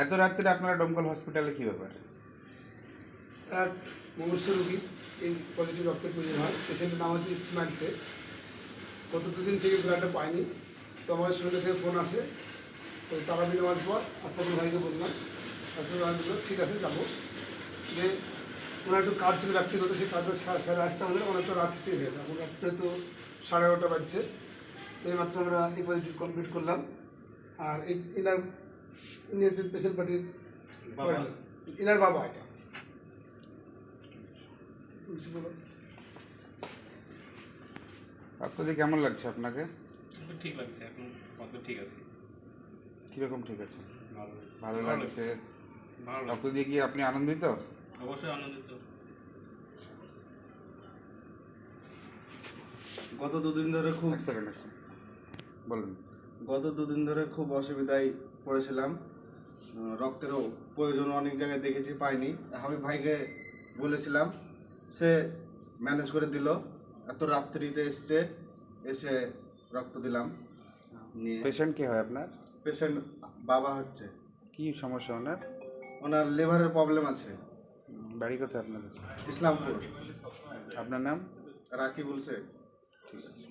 এত রাত্রে আপনারা ডমকল হসপিটালে কি ব্যাপার? এক মুমূর্ষ রোগী, এই পজিটিভ রক্তের প্রয়োজন হয়। পেশেন্টের নাম হচ্ছে ইসমাইল শেখ গত দুদিন থেকে ব্লাডটা পাইনি তো আমার সঙ্গে থেকে ফোন আসে। তো তারা নেওয়ার পর আসাদুল ভাইকে বললাম, আসাদুল ভাই বলল, ঠিক আছে, যাব। যে ওনার একটু কাজ ছিল ব্যক্তিগত, সেই কাজটা সেরে আসতে হলে অনেকটা রাত্রি হয়ে। গেল এখন রাত্রে তো সাড়ে এগারোটা বাজছে। তো এইমাত্র আমরা এই পজিটিভ কমপ্লিট করলাম। আর এই হচ্ছেন পেশেন্ট পার্টির ইনার বাবা এটা। দিয়ে কেমন লাগছে আপনাকে? ঠিক লাগছে এখন ঠিক আছে। কীরকম ঠিক আছে? ভালো। ভালো লাগছে। ভালো রক্ত লাগছে। দিয়ে কি আপনি আনন্দিত? অবশ্যই আনন্দিত। গত দুদিন ধরে খুব বলুন। গত দুদিন ধরে খুব অসুবিধায় পড়েছিলাম। রক্তেরও প্রয়োজন অনেক জায়গায় দেখেছি পাইনি। হাবিব ভাইকে বলেছিলাম সে ম্যানেজ করে দিল। এত রাত্রিতে এসছে এসে রক্ত দিলাম। নিয়ে পেশেন্ট কি হয় আপনার? পেশেন্ট বাবা হচ্ছে। কি সমস্যা ওনার? ওনার লিভারের প্রবলেম আছে। বাড়ি কোথায় আপনাদের ইসলামপুর। আপনার নাম? রাকিবুল শেখ। ঠিক আছে।